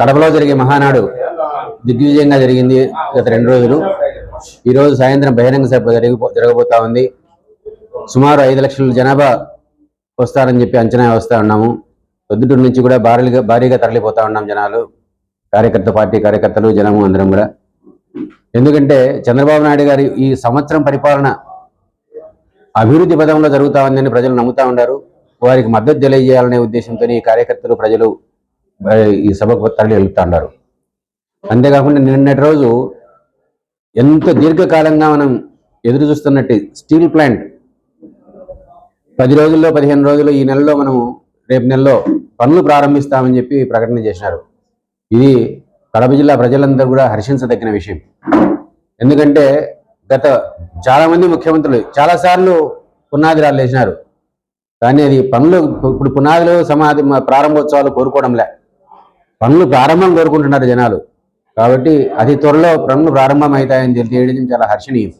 కడపలో జరిగే మహానాడు దిగ్విజయంగా జరిగింది గత రెండు రోజులు. ఈరోజు సాయంత్రం బహిరంగ సభ జరిగిపో జరగబోతా ఉంది. సుమారు ఐదు లక్షల జనాభా వస్తారని చెప్పి అంచనా వస్తూ ఉన్నాము. పొద్దుటూరు నుంచి కూడా భారీగా భారీగా తరలిపోతా ఉన్నాం జనాలు. కార్యకర్త పార్టీ కార్యకర్తలు జనము అందరం కూడా. ఎందుకంటే చంద్రబాబు నాయుడు గారి ఈ సంవత్సరం పరిపాలన అభివృద్ధి పదంలో జరుగుతా ఉందని ప్రజలు నమ్ముతా ఉన్నారు. వారికి మద్దతు తెలియజేయాలనే ఉద్దేశంతో ఈ కార్యకర్తలు ప్రజలు ఈ సభకు తరలి వెళ్తా అంతేకాకుండా నిన్నటి రోజు ఎంతో దీర్ఘకాలంగా మనం ఎదురు చూస్తున్నట్టు స్టీల్ ప్లాంట్ పది రోజుల్లో పదిహేను రోజులు ఈ నెలలో మనము రేపు నెలలో పనులు ప్రారంభిస్తామని చెప్పి ప్రకటన చేసినారు. ఇది కడప జిల్లా ప్రజలందరూ కూడా హర్షించదగిన విషయం. ఎందుకంటే గత చాలామంది ముఖ్యమంత్రులు చాలాసార్లు పునాది రాళ్ళు వేసినారు. కానీ అది పనులు ఇప్పుడు పునాదులు సమాధి ప్రారంభోత్సవాలు కోరుకోవడంలే. పనులు ప్రారంభం కోరుకుంటున్నారు జనాలు. కాబట్టి అతి త్వరలో పనులు ప్రారంభం అవుతాయని తెలియడం చాలా హర్షణీయం.